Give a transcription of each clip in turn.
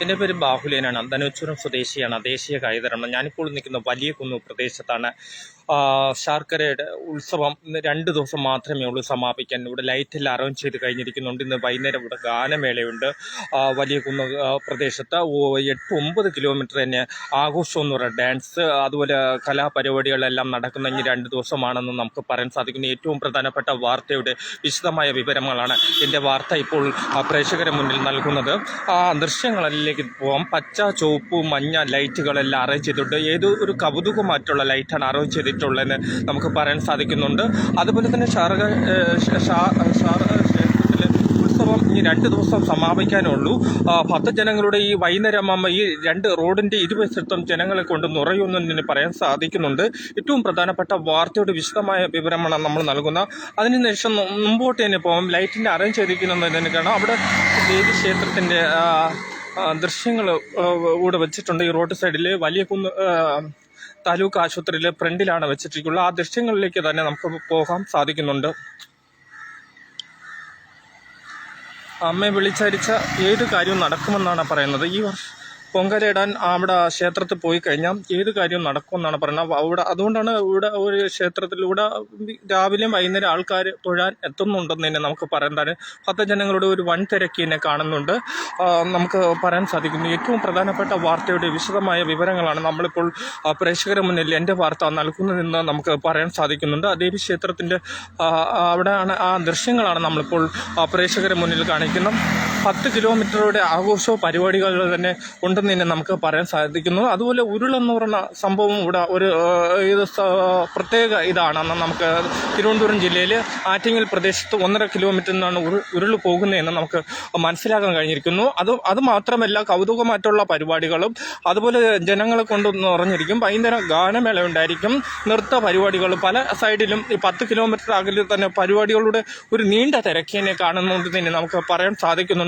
എന്റെ പേര് ബാഹുലേനാണ്. ധനുച്ചുരം സ്വദേശിയാണ്. ദേശീയ കൈതരണം ഞാനിപ്പോൾ നിൽക്കുന്ന വലിയ കുന്നു പ്രദേശത്താണ് ശർക്കരയുടെ ഉത്സവം ഇന്ന് രണ്ട് ദിവസം മാത്രമേ ഉള്ളൂ സമാപിക്കാൻ. ഇവിടെ ലൈറ്റെല്ലാം അറേഞ്ച് ചെയ്ത് കഴിഞ്ഞിരിക്കുന്നുണ്ട്. ഇന്ന് വൈകുന്നേരം ഇവിടെ ഗാനമേളയുണ്ട്. വലിയ കുന്ന് പ്രദേശത്ത് എട്ട് ഒമ്പത് കിലോമീറ്റർ തന്നെ ആഘോഷം എന്ന് പറയുക ഡാൻസ് അതുപോലെ കലാപരിപാടികളെല്ലാം നടക്കുന്ന ഇനി രണ്ട് ദിവസമാണെന്ന് നമുക്ക് പറയാൻ സാധിക്കുന്നു. ഏറ്റവും പ്രധാനപ്പെട്ട വാർത്തയുടെ വിശദമായ വിവരങ്ങളാണ് എന്റെ വാർത്ത ഇപ്പോൾ പ്രേക്ഷകരെ മുന്നിൽ നൽകുന്നത്. ആ ദൃശ്യങ്ങളിലേക്ക് പോകാം പച്ച ചുവപ്പ് മഞ്ഞ ലൈറ്റുകളെല്ലാം അറേഞ്ച് ചെയ്തിട്ടുണ്ട്. ഏതോ ഒരു കൗതുകമായിട്ടുള്ള ലൈറ്റാണ് അറേഞ്ച് ചെയ്തിട്ടുള്ളതെന്ന് നമുക്ക് പറയാൻ സാധിക്കുന്നുണ്ട് അതുപോലെ തന്നെ ഷാർഗ ഷാർഗ ഇനി രണ്ട് ദിവസം സമാപിക്കാനുള്ളൂ ഭക്തജനങ്ങളുടെ ഈ വൈകുന്നേരം അമ്മ ഈ രണ്ട് റോഡിന്റെ ഇരുവശത്തും ജനങ്ങളെ കൊണ്ട് നിറയുമെന്ന് പറയാൻ സാധിക്കുന്നുണ്ട് ഏറ്റവും പ്രധാനപ്പെട്ട വാർത്തയുടെ വിശദമായ വിവരമാണ് നമ്മൾ നൽകുന്ന അതിനുശേഷം ശേഷം മുമ്പോട്ട് തന്നെ പോകാം ലൈറ്റിന്റെ അറേഞ്ച് ചെയ്തിരിക്കുന്നത് കാണാം അവിടെ ദേവി ക്ഷേത്രത്തിന്റെ ദൃശ്യങ്ങൾ കൂടെ വെച്ചിട്ടുണ്ട് ഈ റോഡ് സൈഡിൽ വലിയ കുന്ന് താലൂക്ക് ആശുപത്രിയിലെ ഫ്രണ്ടിലാണ് വെച്ചിട്ടുള്ളത് ആ ദൃശ്യങ്ങളിലേക്ക് തന്നെ നമുക്ക് പോകാൻ സാധിക്കുന്നുണ്ട്. അമ്മയെ വിളിച്ചരിച്ച ഏത് കാര്യവും നടക്കുമെന്നാണ് പറയുന്നത്. ഈ വർഷം പൊങ്കലിടാൻ അവിടെ ക്ഷേത്രത്തിൽ പോയി കഴിഞ്ഞാൽ ഏത് കാര്യവും നടക്കുമെന്നാണ് പറയുന്നത്. അവിടെ അതുകൊണ്ടാണ് ഇവിടെ ഒരു ക്ഷേത്രത്തിലൂടെ രാവിലെയും വൈകുന്നേരം ആൾക്കാർ തൊഴാൻ എത്തുന്നുണ്ടെന്ന് തന്നെ നമുക്ക് പറയാൻ ഭക്തജനങ്ങളുടെ ഒരു വൻ തിരക്കി തന്നെ കാണുന്നുണ്ട് നമുക്ക് പറയാൻ സാധിക്കുന്നു. ഏറ്റവും പ്രധാനപ്പെട്ട വാർത്തയുടെ വിശദമായ വിവരങ്ങളാണ് നമ്മളിപ്പോൾ പ്രേക്ഷകരുടെ മുന്നിൽ എന്റെ വാർത്ത നൽകുന്നതെന്ന് നമുക്ക് പറയാൻ സാധിക്കുന്നുണ്ട്. ദേവി ക്ഷേത്രത്തിന്റെ അവിടെയാണ് ആ ദൃശ്യങ്ങളാണ് നമ്മളിപ്പോൾ പ്രേക്ഷകരുടെ മുന്നിൽ കാണിക്കുന്നത്. പത്ത് കിലോമീറ്ററുടെ ആഘോഷ പരിപാടികൾ തന്നെ ഉണ്ടെന്ന് തന്നെ നമുക്ക് പറയാൻ സാധിക്കുന്നു. അതുപോലെ ഉരുളെന്ന് പറയുന്ന സംഭവം ഇവിടെ ഒരു ഇത് പ്രത്യേക ഇതാണ്. നമുക്ക് തിരുവനന്തപുരം ജില്ലയിൽ ആറ്റിങ്ങൽ പ്രദേശത്ത് ഒന്നര കിലോമീറ്ററിനാണ് ഉരു ഉരുൾ പോകുന്നതെന്ന് നമുക്ക് മനസ്സിലാക്കാൻ കഴിഞ്ഞിരിക്കുന്നു. അത് അത് മാത്രമല്ല കൗതുകമായിട്ടുള്ള പരിപാടികളും അതുപോലെ ജനങ്ങളെ കൊണ്ട് നിറഞ്ഞിരിക്കും. വൈകുന്നേരം ഗാനമേള ഉണ്ടായിരിക്കും. നൃത്ത പരിപാടികൾ പല സൈഡിലും ഈ പത്ത് കിലോമീറ്റർ അകലിൽ തന്നെ പരിപാടികളുടെ ഒരു നീണ്ട തിരക്കിനെ കാണുന്നുണ്ട് തന്നെ നമുക്ക് പറയാൻ സാധിക്കുന്നുണ്ട്.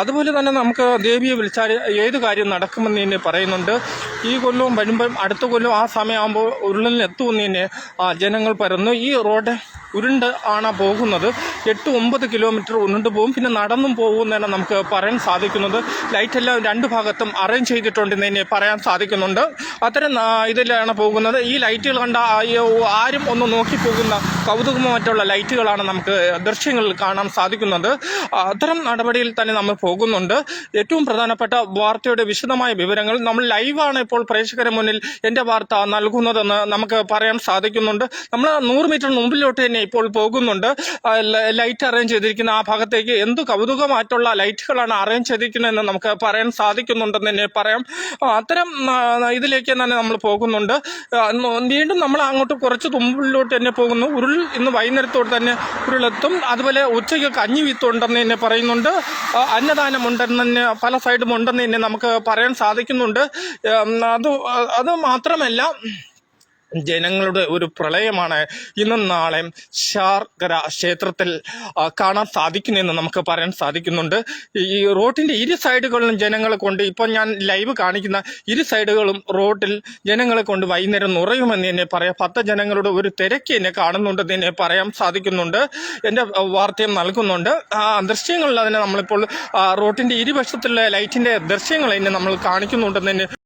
അതുപോലെ തന്നെ നമുക്ക് ദേവിയെ വിളിച്ചാൽ ഏത് കാര്യം നടക്കുമെന്ന് തന്നെ പറയുന്നുണ്ട്. ഈ കൊല്ലവും വരുമ്പം അടുത്ത കൊല്ലം ആ സമയമാകുമ്പോൾ ഉരുളിനെത്തുമെന്ന് തന്നെ ജനങ്ങൾ പറയുന്നു. ഈ റോഡ് ഉരുണ്ട് ആണ് പോകുന്നത്. എട്ട് ഒമ്പത് കിലോമീറ്റർ മുന്നോട്ട് പോകും പിന്നെ നടന്നും പോകുമെന്നാണ് നമുക്ക് പറയാൻ സാധിക്കുന്നത്. ലൈറ്റ് എല്ലാം രണ്ട് ഭാഗത്തും അറേഞ്ച് ചെയ്തിട്ടുണ്ടെന്ന് തന്നെ പറയാൻ സാധിക്കുന്നുണ്ട്. അത്തരം ഇതിലാണ് പോകുന്നത്. ഈ ലൈറ്റുകൾ കണ്ട ആരും ഒന്ന് നോക്കി പോകുന്ന കൗതുകമായിട്ടുള്ള ലൈറ്റുകളാണ് നമുക്ക് ദൃശ്യങ്ങളിൽ കാണാൻ സാധിക്കുന്നത്. അത്തരം നടപടിയിൽ തന്നെ നമ്മൾ പോകുന്നുണ്ട്. ഏറ്റവും പ്രധാനപ്പെട്ട വാർത്തയുടെ വിശദമായ വിവരങ്ങൾ നമ്മൾ ലൈവാണ് ഇപ്പോൾ പ്രേക്ഷകരെ മുന്നിൽ എന്റെ വാർത്ത നൽകുന്നതെന്ന് നമുക്ക് പറയാൻ സാധിക്കുന്നുണ്ട്. നമ്മൾ നൂറ് മീറ്റർ മുമ്പിലോട്ട് തന്നെ ഇപ്പോൾ പോകുന്നുണ്ട്. ലൈറ്റ് അറേഞ്ച് ചെയ്തിരിക്കുന്ന ആ ഭാഗത്തേക്ക് എന്ത് കൗതുകമായിട്ടുള്ള ലൈറ്റുകളാണ് അറേഞ്ച് ചെയ്തിരിക്കുന്നതെന്ന് നമുക്ക് പറയാൻ സാധിക്കുന്നുണ്ടെന്ന് തന്നെ പറയാം. അത്തരം ഇതിലേക്ക് തന്നെ നമ്മൾ പോകുന്നുണ്ട്. വീണ്ടും നമ്മൾ അങ്ങോട്ട് കുറച്ച് തുമ്പിലോട്ട് തന്നെ പോകുന്നു. ഉരുൾ ഇന്ന് വൈകുന്നേരത്തോട് തന്നെ ഉരുളെത്തും. അതുപോലെ ഉച്ചയ്ക്ക് കഞ്ഞി വിത്തുണ്ടെന്ന് തന്നെ പറയുന്നുണ്ട്. അന്നദാനമുണ്ടെന്ന് തന്നെ പല സൈഡും ഉണ്ടെന്ന് തന്നെ നമുക്ക് പറയാൻ സാധിക്കുന്നുണ്ട്. അത് അത് മാത്രമല്ല ജനങ്ങളുടെ ഒരു പ്രളയമാണ്. ഇന്നും നാളെ ശാർഗര ക്ഷേത്രത്തിൽ കാണാൻ സാധിക്കുന്നതെന്ന് നമുക്ക് പറയാൻ സാധിക്കുന്നുണ്ട്. ഈ റോഡിന്റെ ഇരു സൈഡുകളിലും ജനങ്ങളെ കൊണ്ട് ഇപ്പോൾ ഞാൻ ലൈവ് കാണിക്കുന്ന ഇരു സൈഡുകളും റോഡിൽ ജനങ്ങളെ കൊണ്ട് വൈകുന്നേരം നിറയുമെന്ന് തന്നെ പറയാം. പത്ത് ജനങ്ങളുടെ ഒരു തിരക്ക് എന്നെ കാണുന്നുണ്ടെന്ന് തന്നെ പറയാൻ സാധിക്കുന്നുണ്ട്. എന്റെ വാർത്തയും നൽകുന്നുണ്ട്. ആ ദൃശ്യങ്ങളിൽ അതിനെ നമ്മളിപ്പോൾ റോഡിന്റെ ഇരുവശത്തുള്ള ലൈറ്റിന്റെ ദൃശ്യങ്ങൾ തന്നെ നമ്മൾ കാണിക്കുന്നുണ്ടെന്ന് തന്നെ